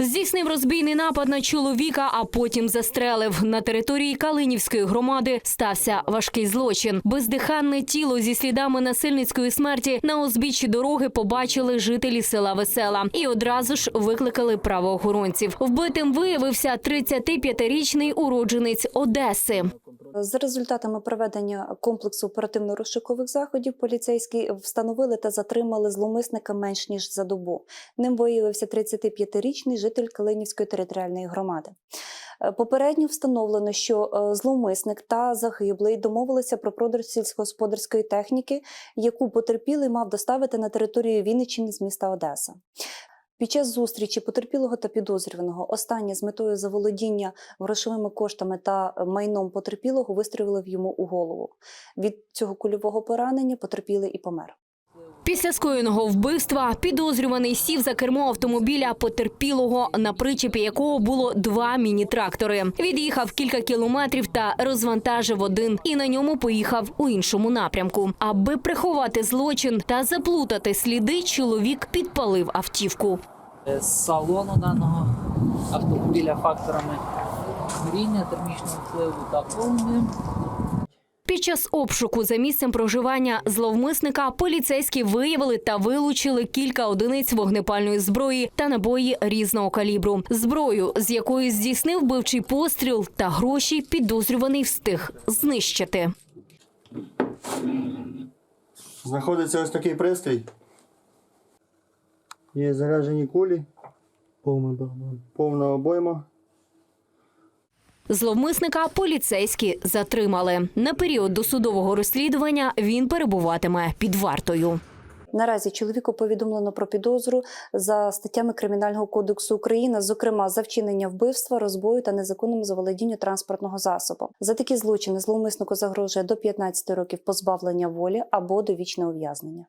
Здійснив розбійний напад на чоловіка, а потім застрелив. На території Калинівської громади стався важкий злочин. Бездиханне тіло зі слідами насильницької смерті на узбіччі дороги побачили жителі села Весела і одразу ж викликали правоохоронців. Вбитим виявився 35-річний уродженець Одеси. За результатами проведення комплексу оперативно-розшукових заходів поліцейські встановили та затримали зловмисника менш ніж за добу. Ним виявився 35-річний житель Калинівської територіальної громади. Е, Попередньо встановлено, що е, зловмисник та загиблий домовилися про продаж сільськогосподарської техніки, яку потерпілий мав доставити на територію Вінниччини з міста Одеса. Під час зустрічі потерпілого та підозрюваного останнє з метою заволодіння грошовими коштами та майном потерпілого вистрілив йому у голову. Від цього кульового поранення потерпілий і помер. Після скоєного вбивства підозрюваний сів за кермо автомобіля потерпілого, на причепі якого було два міні-трактори. Від'їхав кілька кілометрів та розвантажив один, і на ньому поїхав у іншому напрямку. Аби приховати злочин та заплутати сліди, чоловік підпалив автівку. З салону даного автомобіля факторами горіння, термічного впливу та повним. Під час обшуку за місцем проживання зловмисника поліцейські виявили та вилучили кілька одиниць вогнепальної зброї та набої різного калібру. Зброю, з якої здійснив вбивчий постріл, та гроші підозрюваний встиг знищити. Знаходиться ось такий пристрій. Є заряджені кулі, повна обойма. Зловмисника поліцейські затримали. На період досудового розслідування він перебуватиме під вартою. Наразі чоловіку повідомлено про підозру за статтями Кримінального кодексу України, зокрема за вчинення вбивства, розбою та незаконному заволодінню транспортного засобу. За такі злочини зловмиснику загрожує до 15 років позбавлення волі або довічне ув'язнення.